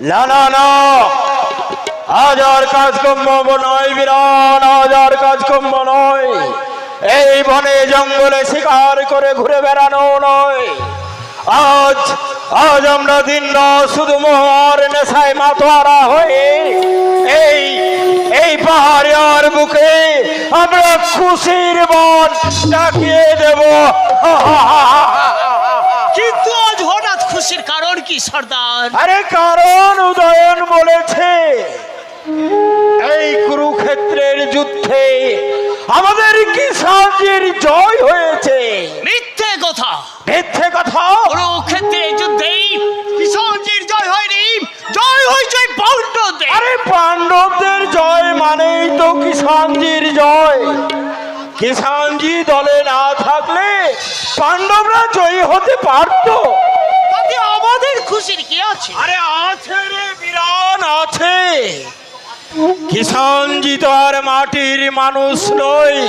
না না না। আজ আর কাজকর্ম নয় বিরান আজ আর কাজকর্ম নয়। এই বনে জঙ্গলে শিকার করে ঘুরে বেড়ানো নয়। আজ আজ আমরা দিন শুধু মোহর নেশায় মাতোয়ারা হয়ে এই এই পাহাড়ের বুকে আমরা খুশির বন ডাকিয়ে দেব কিন্তু আজ হঠাৎ খুশির কারণ কি সর্দার? আরে কারণ উদয়ন বলেছে এই কুরুক্ষেত্রের যুদ্ধে আমাদের কিষানজির জয় হয়েছে। মিথ্যে কথা। মিথ্যে কথা? কুরুক্ষেত্রের যুদ্ধেই কিষানজির জয় হয়নি। জয় হয়েছে পাণ্ডবদের। আরে পাণ্ডবদের জয় মানেই তো কিষানজির জয়। কিষাণজি দলে না থাকলে পাণ্ডবরা জয়ী হতে পারতো। তাতে আমাদের খুশির কি আছে আরে আছে রে বিরান, আছে। কিষানজি তো আর মাটির মানুষ নয়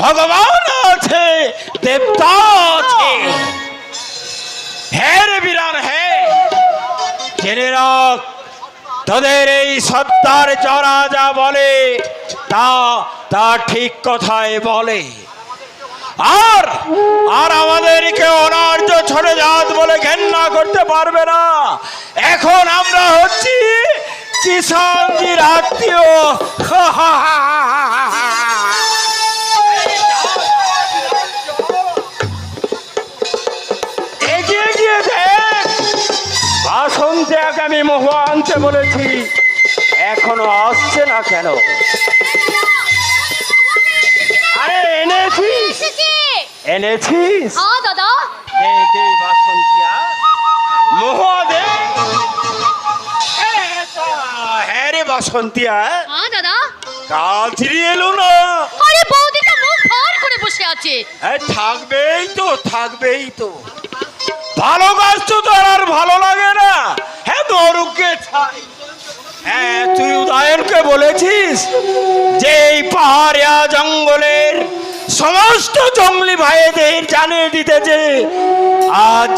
ভগবান আছে, দেবতা আছে। হ্যাঁ বিরান জেনে রাখ, তোদের এই সত্তার চড়া যা বলে, তা তা ঠিক কথাই বলে। আর আর আমাদেরকে অনার্য ছোট জাত বলে ঘেন্না করতে পারবে না। এখন আমরা হচ্ছি কিষানজির আত্মীয়। এগিয়ে আমি মহুয়া আনতে বলেছি, এখনও আসছে না কেন? এনেছিস এনেছিস হ্যাঁ দাদা। দে দে বাসন্তিয়া মহুয়া দে এ, তা, হ্যাঁ রে বাসন্তিয়া হ্যাঁ দাদা। কাল ফিরিয়ে এলো না। আরে বৌদিটা মুখ ভার করে বসে আছে। হ্যাঁ থাকবেই তো থাকবেই তো। ভালো গাছ তো তোর আর ভালো লাগে না। হ্যাঁ মরুকে ছাই। হ্যাঁ তুই উদয়নকে বলেছিস যে এই পাহাড়িয়া জঙ্গলের সমস্ত জঙ্গলি ভাইদের জানিয়ে দিতে যে আজ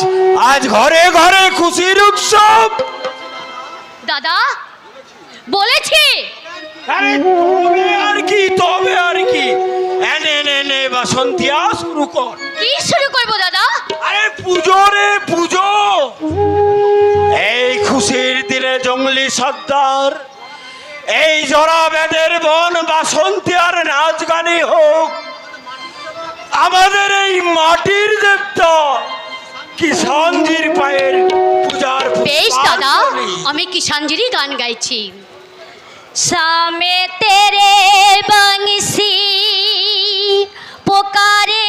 আজ ঘরে ঘরে খুশির উৎসব। দাদা বলেছি। আরে তবে আর কি তবে আর কি। এনে নে শুরু কর। কি শুরু করব দাদা? আরে পুজো রে পুজো। এই খুশির দিনে জঙ্গলি সর্দার এই জরা বেদের বন বাসন্তী আর নাচ গানি হোক। আমাদের এই মাটির দেবতা কিষানজির পায়ের পূজার বেশ দাদা আমি কিষানজিরই গান গাইছি। সামে তেরে বাংসি পোকারে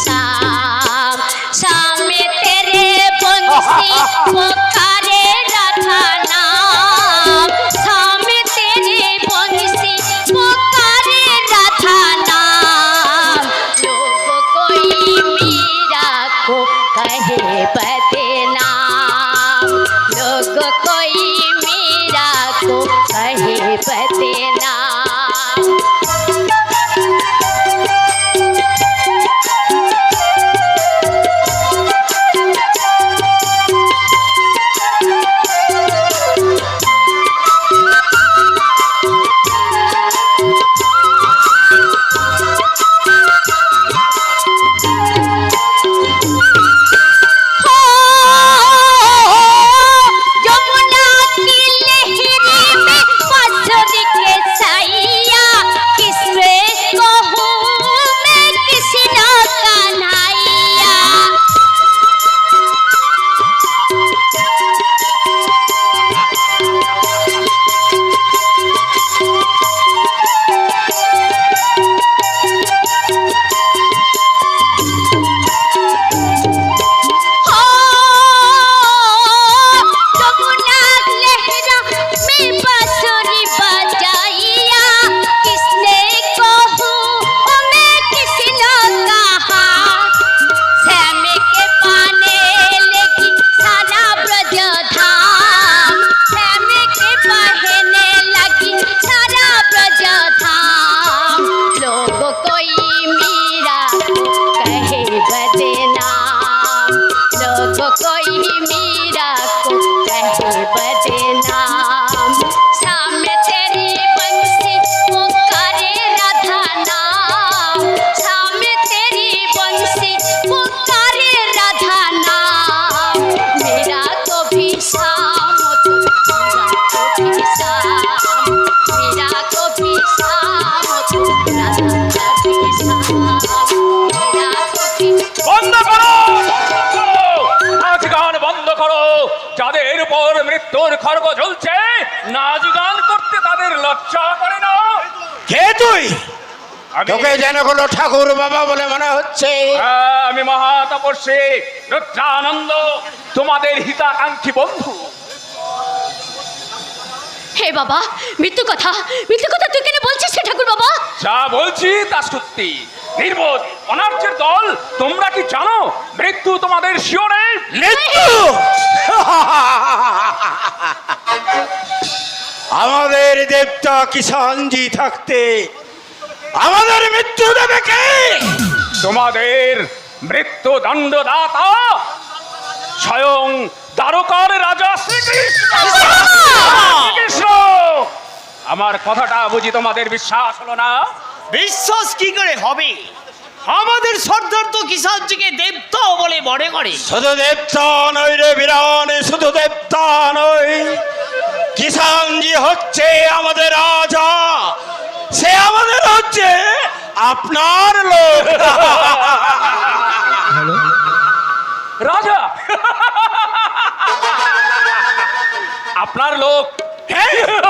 sa খড়গ ঝুলছে। নাচ গান করতে তাদের লজ্জা করে না। কে তুই? তোকে যেন কোনো ঠাকুর বাবা বলে মনে হচ্ছে। হ্যাঁ, আমি মহাতপস্বী রুদ্রানন্দ তোমাদের হিতাকাঙ্ক্ষী বন্ধু। হে বাবা মৃত্যু কথা মৃত্যু কথা তুই কেন বলছিস সে ঠাকুর বাবা? যা বলছি তা সত্যি। নির্বোধ অনার্যের দল তোমরা কি জানো? মৃত্যু তোমাদের শিওরে? মৃত্যু! আমাদের দেবতা কিষানজি থাকতে আমাদের মৃত্যু দেবে কে? তোমাদের মৃত্যু দণ্ডদাতা স্বয়ং দ্বারকার রাজা শ্রীকৃষ্ণ। শ্রীকৃষ্ণ! আমার কথাটা বুঝি তোমাদের বিশ্বাস হলো না? বিশ্বাস কি করে হবে? আমাদের সর্দার তো কিষানজিকে দেবতাও বলে মনে করে। শুধু দেবতা নয় রে বিরান শুধু দেবতা নয়। কিষানজি হচ্ছে আমাদের রাজা। সে আমাদের হচ্ছে আপনার লোক। রাজা! আপনার লোক। ঠিক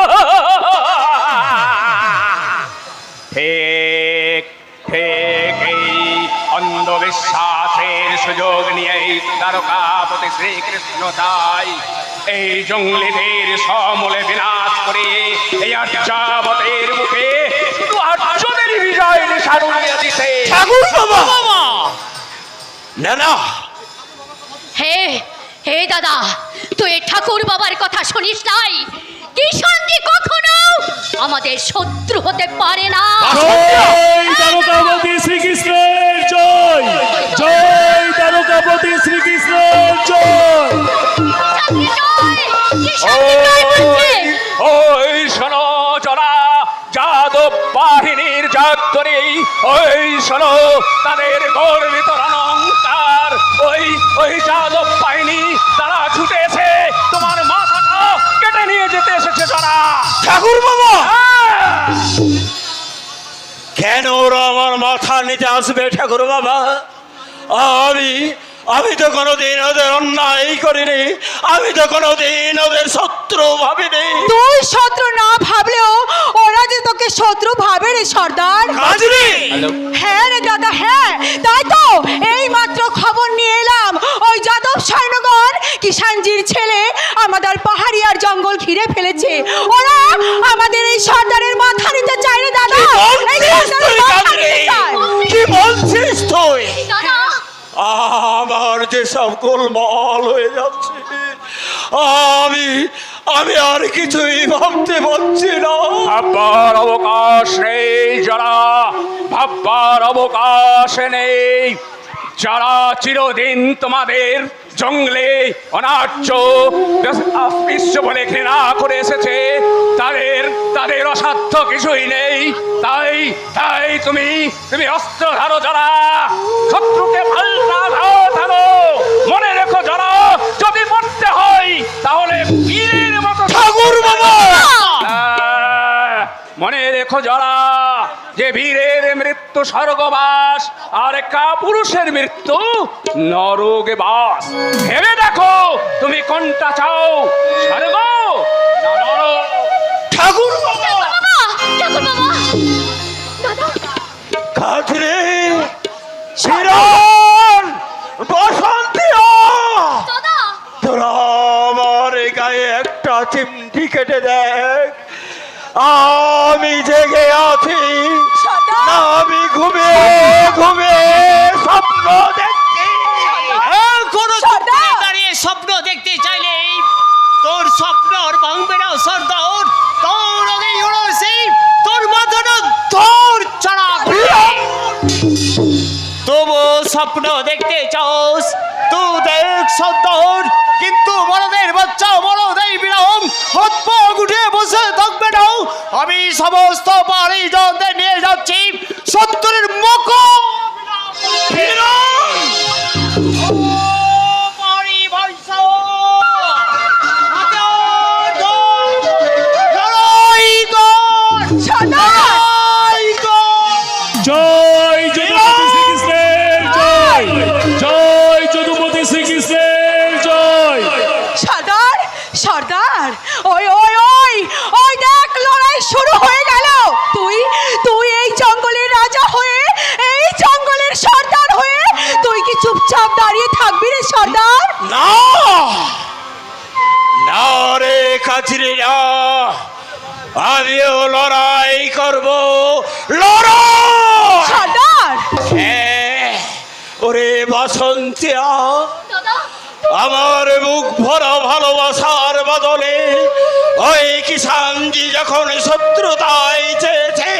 নিয়েই তারকাপতি শ্রীকৃষ্ণ তাই এই জঙ্গলিদের সমূলে বিনাশ করে এই আর্যাবতের মুখে আর্যদের বিজয় নিশান দিতে ঠাকুর বাবা! বাবা! না না। হে হে দাদা তুই এই ঠাকুর বাবার কথা শুনিস নাই? কিষানজি কখনো আমাদের শত্রু হতে পারে না। শ্রীকৃষ্ণের জয়। জয় শ্রীকৃষ্ণের জয়। ওই শোনো যাদব বাহিনীর ওই শোনো তাদের গর্বিত রণঙ্কার। ওই ওই যাদব বাহিনী তারা ছুটেছে তোমার যেতে এসেছে যারা ঠাকুর বাবা! কেন ওরা আমার মাথা নিতে আসবে ঠাকুর বাবা? আমি আমি তো কোনোদিন ওদের অন্যায় করিনি আমি তো কোনোদিন ওদের শত্রু ভাবিনি। তুই শত্রু না ভাবলেও ওরা যে তোকে শত্রু ভাবে রে সর্দার কাজরি হ্যাঁ রে দাদা হ্যাঁ। তাই তো এই মাত্র খবর নিয়ে এলাম। ওই যাদব সৈন্যগণ কিষানজির ছেলে আমাদের পাহাড়িয়ার জঙ্গল ঘিরে ফেলেছে। ওরা আমাদের এই সর্দারের মাথা নিতে চায় রে দাদা। কি বলছিস তুই আমার যে সব গোলমাল হয়ে যাচ্ছে আমি আমি আর কিছুই ভাবতে পারছি না। ভাববার অবকাশ নেই যারা ভাববার অবকাশ নেই। যারা চিরদিন তোমাদের জঙ্গলে অনার্য বিশ্ব বলে ঘৃণা করে এসেছে। তাদের তাদের অসাধ্য কিছুই নেই। তাই তাই তুমি তুমি অস্ত্র ধারো যারা শত্রুকে পাল্টা ধাও ধারো। মনে রেখো যারা যদি মরতে হয় তাহলে বীরের মতো মনে রেখো যারা যে বীরের মৃত্যু স্বর্গবাস আর কা পুরুষের মৃত্যু নরকে বাস। ভেবে দেখো তুমি কোনটা চাও? স্বর্গ? ঠাকুর ঠাকুর বাবা শিরন বসন্তীয় তোরা আমার গায়ে একটা চিমটি কেটে দেখ। আমি জেগে আছি। আমি ঘুমে ঘুমে স্বপ্ন দেখছি। কোনো দাঁড়িয়ে স্বপ্ন দেখতে চাইলে তোর স্বপ্ন না সর্দার। তোর তোর মাথাটা তোর চড়া তবু স্বপ্ন দেখতে চাস তুই দেখ সর্দার। কিন্তু বড়দের বাচ্চা বড়দের বিরাম হাত পা গুটিয়ে বসে থাকবে আমি সমস্ত পাহাড়ি জনদের নিয়ে যাচ্ছি। সত্তরের মোকাবিলা আমিও লড়াই করব হ্যাঁ, ওরে আমার মুখ ভরা ভালোবাসার বদলে ওই কিষানজি যখন শত্রুতাই চেয়েছে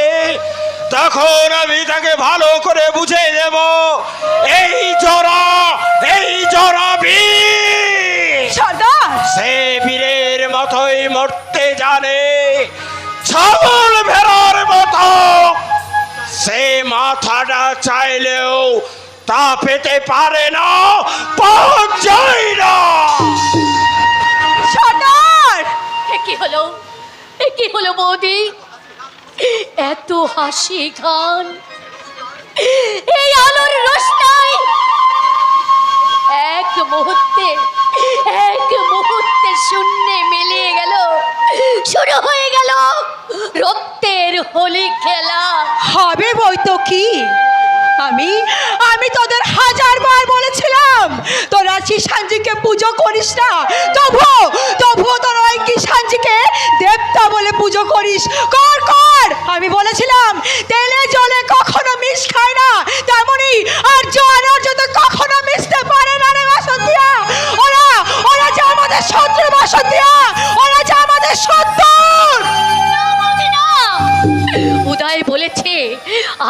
তখন আমি তাকে ভালো করে বুঝে দেব এই জরা সে বীরের মতোই মরতে জানে, ছাগল ভেড়ার মতো। সে মাথাটা চাইলেও তা পেতে পারে না পাওয়া যায় না। সর্দার, এ কি হলো? কি হলো বৌদি? এত হাসি গান এই আলোর রোশনাই এক মুহূর্তে এক মুহূর্তে। শূন্যে মিলিয়ে গেল। শুরু হয়ে গেল রক্তের হোলি খেলা। হবে বই তো কি? আমি আমি তোদের হাজার বার বলেছিলাম, তোরা কিষানজিকে পুজো করিস না। তবুও তবুও তোরা ওই কিষানজিকে দেবতা বলে পুজো করিস। কর কর! আমি বলেছিলাম, তেলে জলে কখনো মিশ খায় না। তেমনি আর জোয়ানোর যাতে কখনো মিশতে আমাদের শত্রু বসতিয়া ওরা যে আমাদের শত্রু। উদয় বলেছে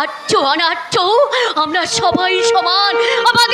আট্য অনাট্য আমরা সবাই সমান আমাদের